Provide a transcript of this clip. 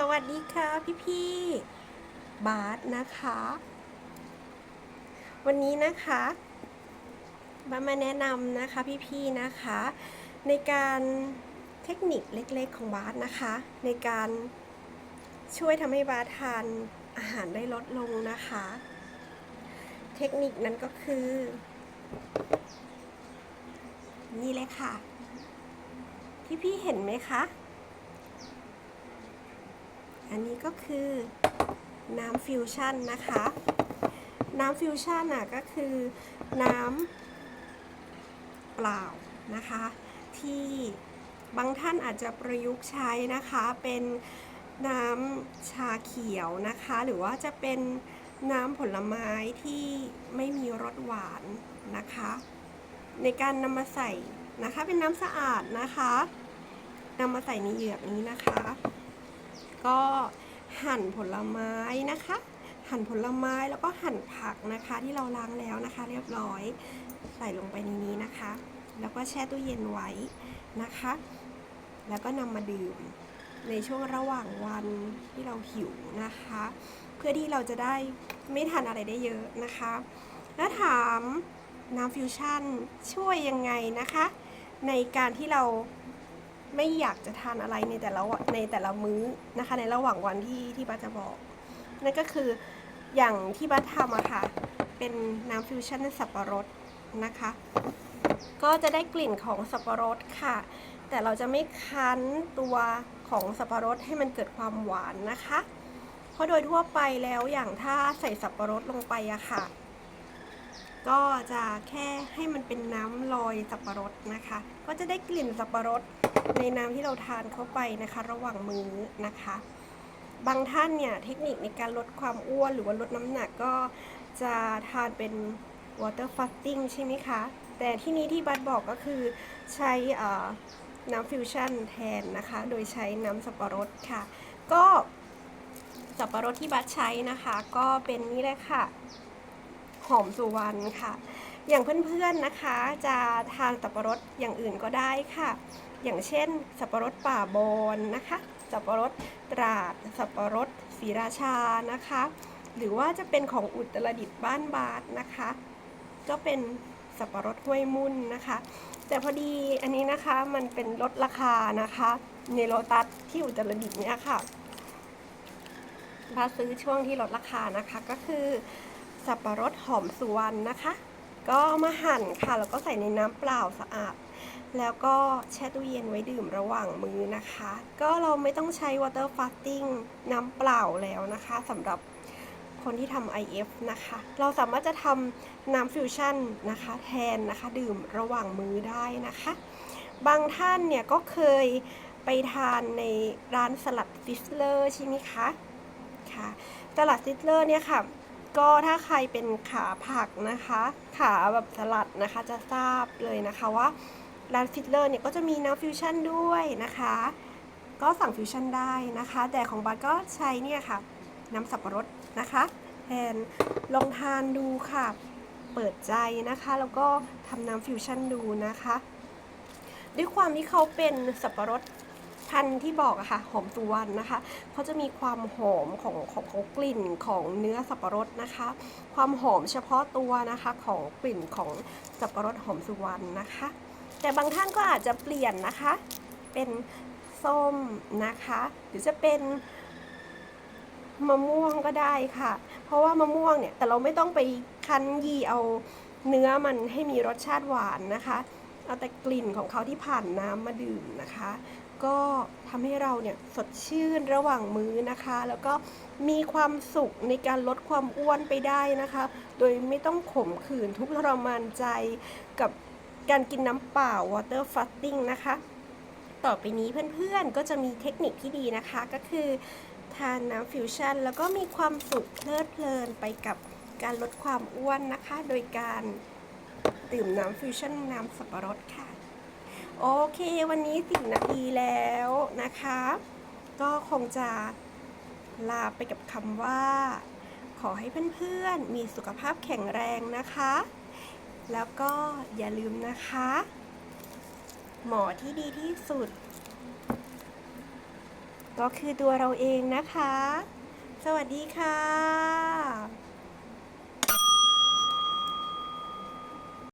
สวัสดีค่ะพี่พี่บาสนะคะ วันนี้นะคะบามาแนะนำนะคะพี่พี่นะคะ ในการเทคนิคเล็กๆของบาสนะคะ ในการช่วยทำให้บาสทานอาหารได้ลดลงนะคะ เทคนิคนั้นก็คือ นี่เลยค่ะพี่พี่เห็นไหมคะ อันนี้ก็คือน้ำฟิวชั่นนะคะ น้ำฟิวชั่นอะก็คือน้ำเปล่านะคะ ที่บางท่านอาจจะประยุกต์ใช้นะคะเป็นน้ำชาเขียวนะคะ หรือว่าจะเป็นน้ำผลไม้ที่ไม่มีรสหวานนะคะ ในการนำมาใส่นะคะเป็นน้ำสะอาดนะคะนำมาใส่ในเหยือกนี้นะคะ ก็หั่นผลไม้นะคะ หั่นผลไม้แล้วก็หั่นผักนะคะ ที่เราล้างแล้วนะคะ เรียบร้อย ใส่ลงไปในนี้นะคะ แล้วก็แช่ตู้เย็นไว้นะคะ แล้วก็นำมาดื่มในช่วงระหว่างวันที่เราหิวนะคะ เพื่อที่เราจะได้ไม่ทานอะไรได้เยอะนะคะ แล้วถามน้ำฟิวชั่นช่วยยังไงนะคะ ในการที่เรา ไม่อยากจะทานอะไรในแต่ละในแต่ละมื้อนะคะ ในระหว่างวันที่ที่บัสจะบอกนั่นก็คืออย่างที่บัสทำอะค่ะ เป็นน้ำฟิวชั่นสับปะรดนะคะ ก็จะได้กลิ่นของสับปะรดค่ะ แต่เราจะไม่คั้นตัวของสับปะรดให้มันเกิดความหวานนะคะ เพราะโดยทั่วไปแล้วอย่างถ้าใส่สับปะรดลงไปอะค่ะ ก็จะแค่ให้มันเป็นน้ำลอยสับปะรดนะคะ ก็จะได้กลิ่นสับปะรดในน้ำที่เราทานเข้าไปนะคะ ระหว่างมื้อนะคะ บางท่านเนี่ยเทคนิคในการลดความอ้วนหรือว่าลดน้ำหนักก็จะทานเป็น water fasting ใช่ไหมคะ แต่ที่นี้ที่บัตบอกก็คือใช้น้ำฟิวชั่นแทนนะคะ โดยใช้น้ำสับปะรดค่ะ ก็สับปะรดที่บัตใช้นะคะ ก็เป็นนี่เลยค่ะ หอมสุวรรณค่ะ อย่างเพื่อนๆนะคะจะทานสับปะรดอย่างอื่นก็ได้ค่ะ อย่างเช่น สับปะรดป่าบอนนะคะ สับปะรดตราด สับปะรดศรีราชานะคะ หรือว่าจะเป็นของอุตรดิตถ์บ้านบาทนะคะ ก็เป็นสับปะรดห้วยมุ่นนะคะ แต่พอดีอันนี้นะคะมันเป็นลดราคานะคะ ในโลตัสที่อุตรดิตถ์เนี่ยค่ะพาซื้อช่วงที่ลดราคานะคะก็คือ สับปะรดหอมสุวรรณนะคะ ก็มาหั่นค่ะ แล้วก็ใส่ในน้ำเปล่าสะอาด แล้วก็แช่ตู้เย็นไว้ดื่มระหว่างมื้อนะคะ ก็เราไม่ต้องใช้ water fasting น้ำเปล่าแล้วนะคะสำหรับคนที่ทำ IF นะคะ เราสามารถจะทำน้ำฟิวชั่นนะคะ แทนนะคะ ดื่มระหว่างมื้อได้นะคะ บางท่านเนี่ยก็เคยไปทานในร้านสลัดฟิสเลอร์ใช่ไหมคะ ค่ะ สลัดฟิสเลอร์เนี่ยค่ะ ก็ถ้าใครเป็นขาผักนะคะ ขาแบบสลัดนะคะจะทราบเลยนะคะว่าร้านฟิตเลอร์เนี่ยก็จะมีน้ำฟิวชั่นด้วยนะคะ ก็สั่งฟิวชั่นได้นะคะ แต่ของบัตก็ใช้เนี่ยค่ะ น้ำสับปะรดนะคะแทนลองทานดูค่ะ เปิดใจนะคะ แล้วก็ทำน้ำฟิวชั่นดูนะคะ ด้วยความที่เขาเป็นสับปะรด พันธุ์ที่บอกอะค่ะหอมสุวรรณนะคะเขาจะมีความหอมของของของกลิ่นของเนื้อสับปะรดนะคะ ความหอมเฉพาะตัวนะคะของกลิ่นของสับปะรดหอมสุวรรณนะคะ แต่บางท่านก็อาจจะเปลี่ยนนะคะ เป็นส้มนะคะ หรือจะเป็นมะม่วงก็ได้ค่ะ เพราะว่ามะม่วงเนี่ยแต่เราไม่ต้องไปคั้นยีเอาเนื้อมันให้มีรสชาติหวานนะคะ เอาแต่กลิ่นของเขาที่ผ่านน้ำมาดื่มนะคะ ก็ทำให้เราเนี่ยสดชื่นระหว่างมื้อนะคะ แล้วก็มีความสุขในการลดความอ้วนไปได้นะคะ โดยไม่ต้องขมขื่นทุกทรมานใจกับการกินน้ำเปล่า water fasting นะคะ ต่อไปนี้เพื่อนๆก็จะมีเทคนิคที่ดีนะคะ ก็คือทานน้ำฟิวชั่น แล้วก็มีความสุขเพลิดเพลินไปกับการลดความอ้วนนะคะ โดยการ ดื่มน้ำฟิวชั่นน้ำสับปะรดค่ะ โอเค วันนี้สิบนาทีแล้วนะคะ ก็คงจะลาไปกับคำว่า ขอให้เพื่อนๆ มีสุขภาพแข็งแรงนะคะ แล้วก็อย่าลืมนะคะ หมอที่ดีที่สุด ก็คือตัวเราเองนะคะ สวัสดีค่ะ